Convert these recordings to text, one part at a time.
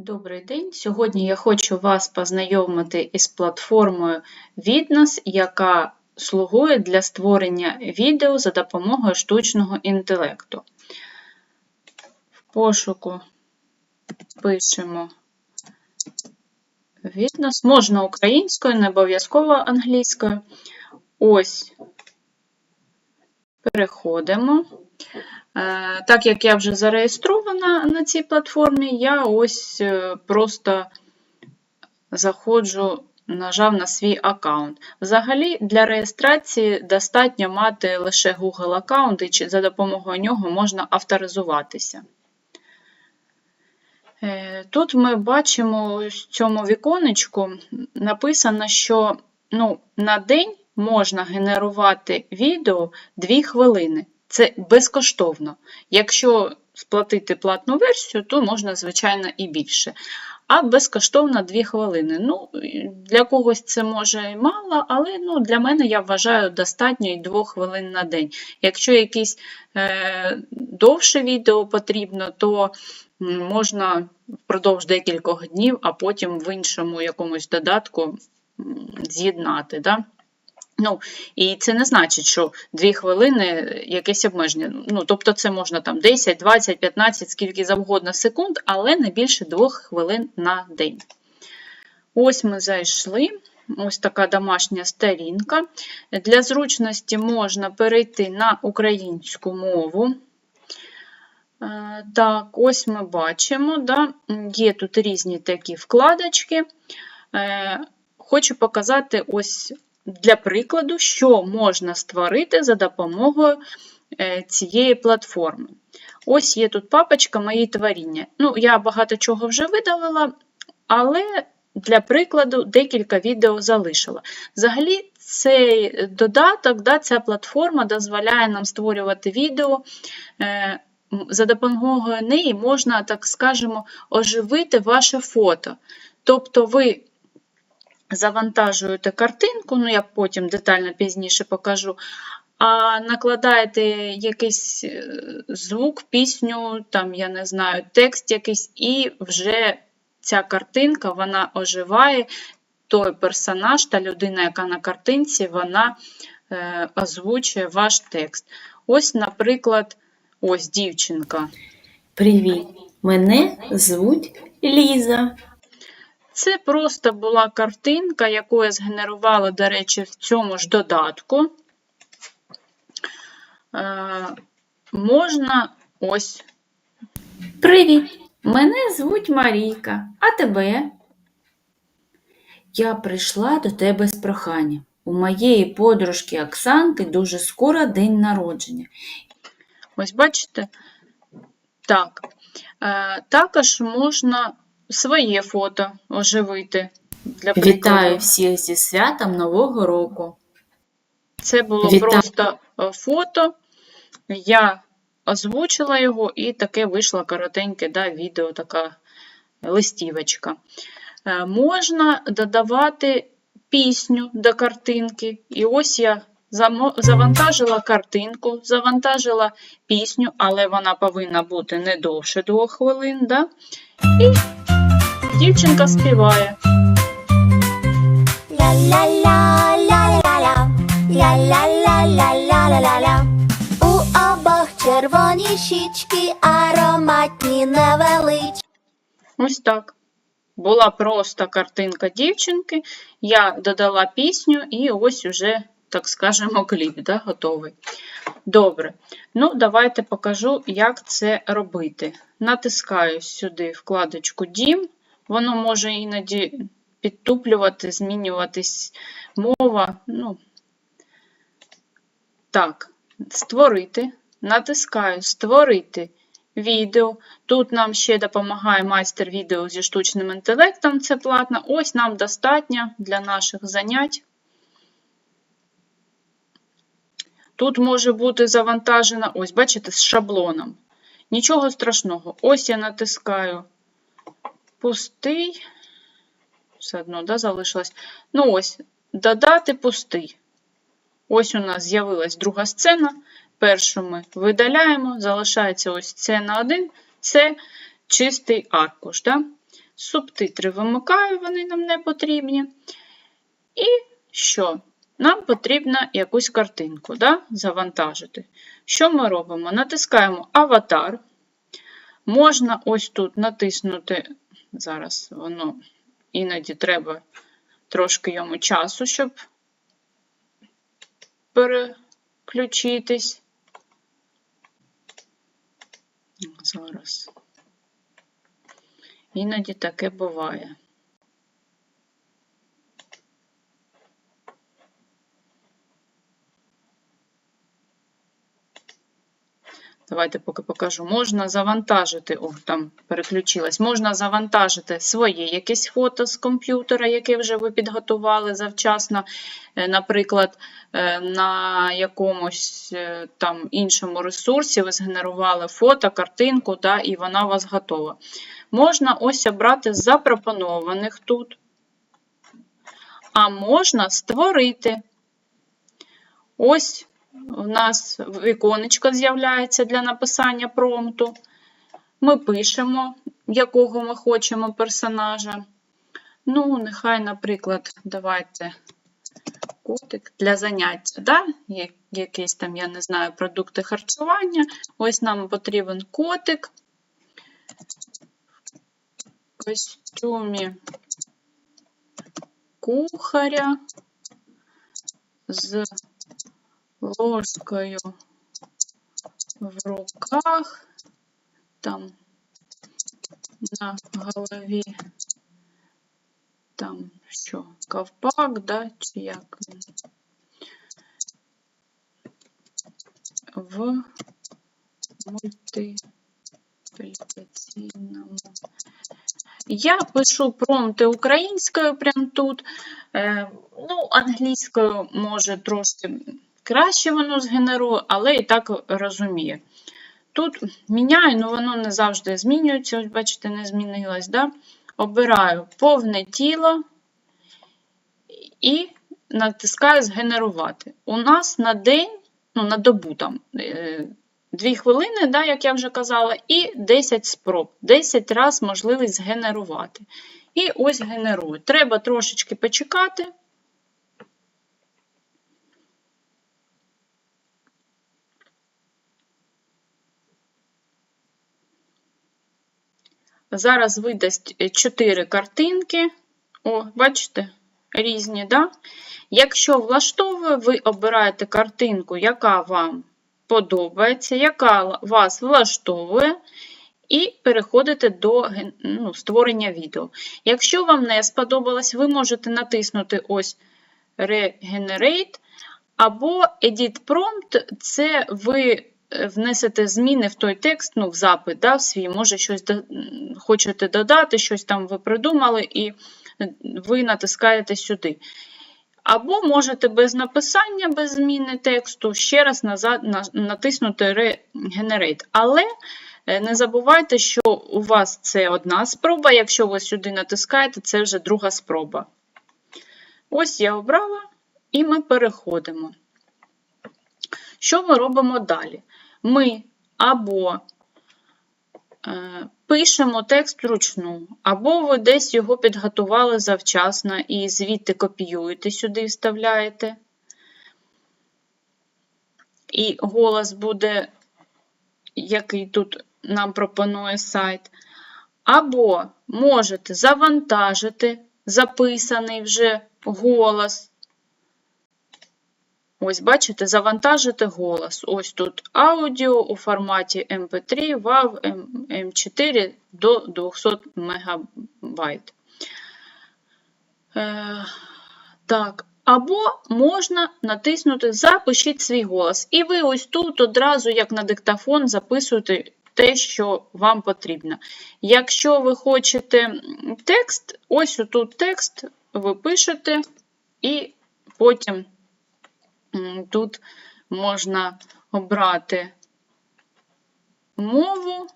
Добрий день! Сьогодні я хочу вас познайомити із платформою Vidnos, яка слугує для створення відео за допомогою штучного інтелекту. В пошуку пишемо Vidnos. Можна українською, не обов'язково англійською. Ось переходимо. Е, Так як я вже зареєстрована на цій платформі, я ось е, просто заходжу, нажав на свій аккаунт. Взагалі, для реєстрації достатньо мати лише Google аккаунт, і за допомогою нього можна авторизуватися. Е, Тут ми бачимо в цьому віконечку написано, що ну, на день можна генерувати відео 2 хвилини. Це безкоштовно. Якщо сплатити платну версію, то можна, звичайно, і більше. А безкоштовно 2 хвилини. Ну, Для когось це може і мало, але ну, для мене я вважаю достатньо і 2 хвилин на день. Якщо якесь е, довше відео потрібно, то можна впродовж декількох днів, а потім в іншому якомусь додатку з'єднати. Да? Ну, і це не значить, що 2 хвилини якесь обмеження. Ну, тобто це можна там 10, 20, 15, скільки завгодно секунд, але не більше 2 хвилин на день. Ось ми зайшли. Ось така домашня сторінка. Для зручності можна перейти на українську мову. Е, Так, ось ми бачимо, да, є тут різні такі вкладочки. Е, Хочу показати ось для прикладу, що можна створити за допомогою е, цієї платформи. Ось є тут папочка Мої творіння. Ну, я багато чого вже видалила, але для прикладу декілька відео залишила. Взагалі, цей додаток, да, ця платформа дозволяє нам створювати відео. е, За допомогою неї можна, так скажемо, оживити ваше фото. Тобто ви завантажуєте картинку, ну я потім детально пізніше покажу, а накладаєте якийсь е, звук, пісню, там, я не знаю, текст якийсь, і вже ця картинка вона оживає, той персонаж та людина, яка на картинці, вона е, озвучує ваш текст. Ось, наприклад, ось дівчинка. Привіт, мене звуть Ліза. Це просто була картинка, яку я згенерувала, до речі, в цьому ж додатку. Е, можна ось Привіт, мене звуть Марійка, а тебе? Я прийшла до тебе з проханням. У моєї подружки Оксанки дуже скоро день народження. Ось бачите? Так. Е, також можна своє фото оживити. Для прикладу. Вітаю всіх зі святом Нового року. Це було Вітаю. просто е, фото. Я озвучила його, і таке вийшло коротеньке да, відео, така листівочка. Е, Можна додавати пісню до картинки. І ось я завантажила картинку, завантажила пісню, але вона повинна бути не довше двох хвилин. Да? І дівчинка співає. Ля-ля-ля, ля-ля-ля-ля-ля-ля-ля-ля, У обох червоні щічки, ароматні невеличкі. Ось так. Була просто картинка дівчинки. Я додала пісню і ось уже, так скажемо, кліп да, готовий. Добре. Ну, давайте покажу, як це робити. Натискаю сюди вкладочку Дім. Воно може іноді підтуплювати, змінюватись мова. Ну, так, створити. Натискаю Створити відео. Тут нам ще допомагає майстер відео зі штучним інтелектом, це платно. Ось нам достатньо для наших занять. Тут може бути завантажена, ось, бачите, з шаблоном. Нічого страшного. Ось я натискаю пустий. Все одно, да, залишилось. Ну, ось, додати пустий. Ось у нас з'явилась друга сцена. Першу ми видаляємо, залишається ось сцена 1, це чистий аркуш. Да? Субтитри вимикаю, вони нам не потрібні. І що? Нам потрібно якусь картинку да, завантажити. Що ми робимо? Натискаємо аватар. Можна ось тут натиснути, зараз воно іноді треба трошки йому часу, щоб переключитись. Зараз. Іноді таке буває. Давайте поки покажу. Можна завантажити, о, там переключилась, можна завантажити своє якесь фото з комп'ютера, яке вже ви підготували завчасно, Е, наприклад, е, на якомусь е, там іншому ресурсі ви згенерували фото, картинку, да, і вона у вас готова. Можна ось обрати з запропонованих тут, а можна створити. Ось у нас віконечко з'являється для написання промпту. Ми пишемо, якого ми хочемо персонажа. Ну, нехай, наприклад, давайте котик для заняття, да? Я- якийсь там, я не знаю, продукти харчування. Ось нам потрібен котик в костюмі кухаря з ложкою в руках, там на голові, там що, ковпак, да, чи як він? в мультиплікаційному. Я пишу промпти українською прямо тут. Е, ну, англійською може трошки краще воно згенерує, але і так розуміє. Тут міняю, але воно не завжди змінюється. Ось, бачите, не змінилось. Да? Обираю повне тіло і натискаю згенерувати. У нас на день, ну, на добу там. е, 2 хвилини, да, як я вже казала, і 10 спроб. 10 разів можливість згенерувати. І ось генерую. Треба трошечки почекати. Зараз видасть 4 картинки. О, бачите, різні, да? Якщо влаштовує, ви обираєте картинку, яка вам подобається, яка вас влаштовує, і переходите до ну, створення відео. Якщо вам не сподобалось, ви можете натиснути ось Regenerate або Edit Prompt це ви е, внесете зміни в той текст, ну, в запит, да, в свій, може щось до- хочете додати, щось там ви придумали, і ви натискаєте сюди. Або можете без написання, без зміни тексту ще раз назад натиснути Regenerate. Але е, не забувайте, що у вас це одна спроба. Якщо ви сюди натискаєте, це вже друга спроба. Ось я обрала, і ми переходимо. Що ми робимо далі? Ми або е, пишемо текст вручну, або ви десь його підготували завчасно і звідти копіюєте, сюди і вставляєте. І голос буде, який тут нам пропонує сайт. Або можете завантажити записаний вже голос. Ось, бачите, завантажити голос. Ось тут аудіо у форматі MP3, WAV, M4 до 200 МБ. Е, так, або можна натиснути Запишіть свій голос. І ви ось тут одразу, як на диктофон, записуєте те, що вам потрібно. Якщо ви хочете текст, ось тут текст ви пишете, і потім тут можна обрати мову.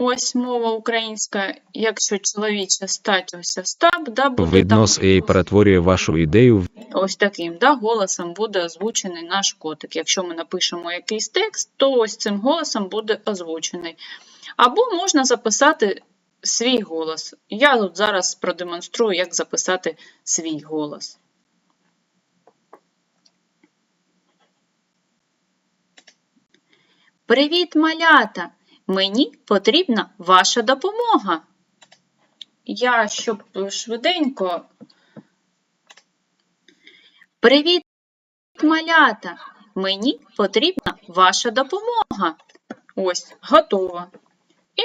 Ось мова українська, якщо чоловіча стать, ось Остап, да, буде Виднос там і перетворює вашу ідею в ось таким да, голосом буде озвучений наш котик. Якщо ми напишемо якийсь текст, то ось цим голосом буде озвучений. Або можна записати свій голос. Я тут зараз продемонструю, як записати свій голос. Привіт, малята! Мені потрібна ваша допомога. Я, щоб швиденько. Привіт, малята! Мені потрібна ваша допомога. Ось, готово. І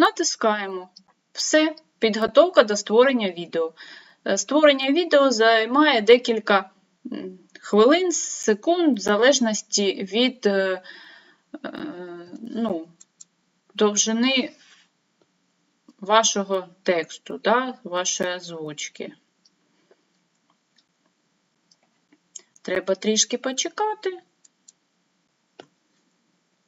натискаємо. Все, підготовка до створення відео. Е, Створення відео займає декілька хвилин, секунд, в залежності від е, е, ну, довжини вашого тексту, да, вашої озвучки. Треба трішки почекати.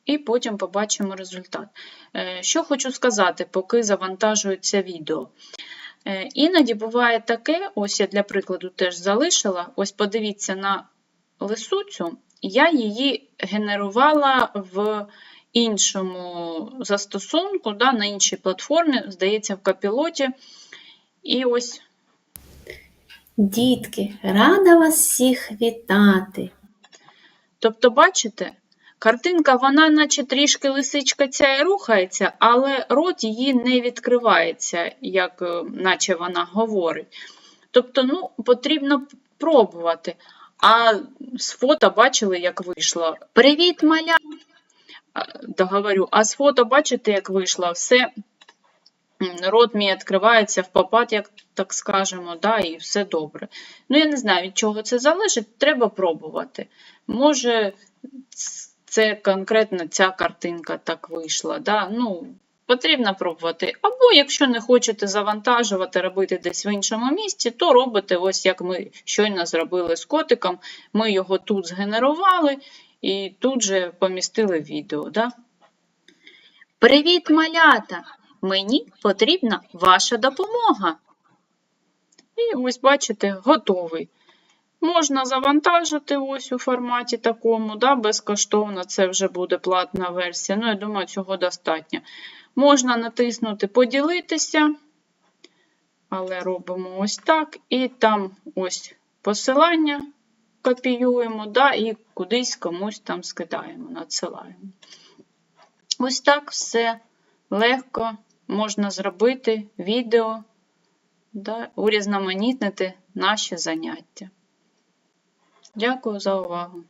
І потім побачимо результат. Е, Що хочу сказати, поки завантажується відео. Е, Іноді буває таке, ось я для прикладу теж залишила. Ось подивіться на лисуцю, я її генерувала в іншому застосунку, да, на іншій платформі, здається, в капілоті. І ось Дітки, рада вас всіх вітати. Тобто, бачите, картинка, вона наче трішки лисичка ця і рухається, але рот її не відкривається, як е, наче вона говорить. Тобто, ну, потрібно пробувати. А з фото бачили, як вийшло. Привіт, маля! Договорю, а з фото бачите, як вийшло? Все, рот мій відкривається в попад, як так скажемо, да, і все добре. Ну, я не знаю, від чого це залежить, треба пробувати. Може, це конкретно ця картинка так вийшла. Да? Ну, потрібно пробувати. Або, якщо не хочете завантажувати, робити десь в іншому місці, то робите ось як ми щойно зробили з котиком. Ми його тут згенерували і тут же помістили відео. Да? Привіт, малята! Мені потрібна ваша допомога. І ось бачите, готовий. Можна завантажити ось у форматі такому, да, безкоштовно, це вже буде платна версія. Ну, я думаю, цього достатньо. Можна натиснути Поділитися, але робимо ось так. І там ось посилання копіюємо, да, і кудись комусь там скидаємо, надсилаємо. Ось так все легко можна зробити відео, да, урізноманітнити наші заняття. Дякую за увагу!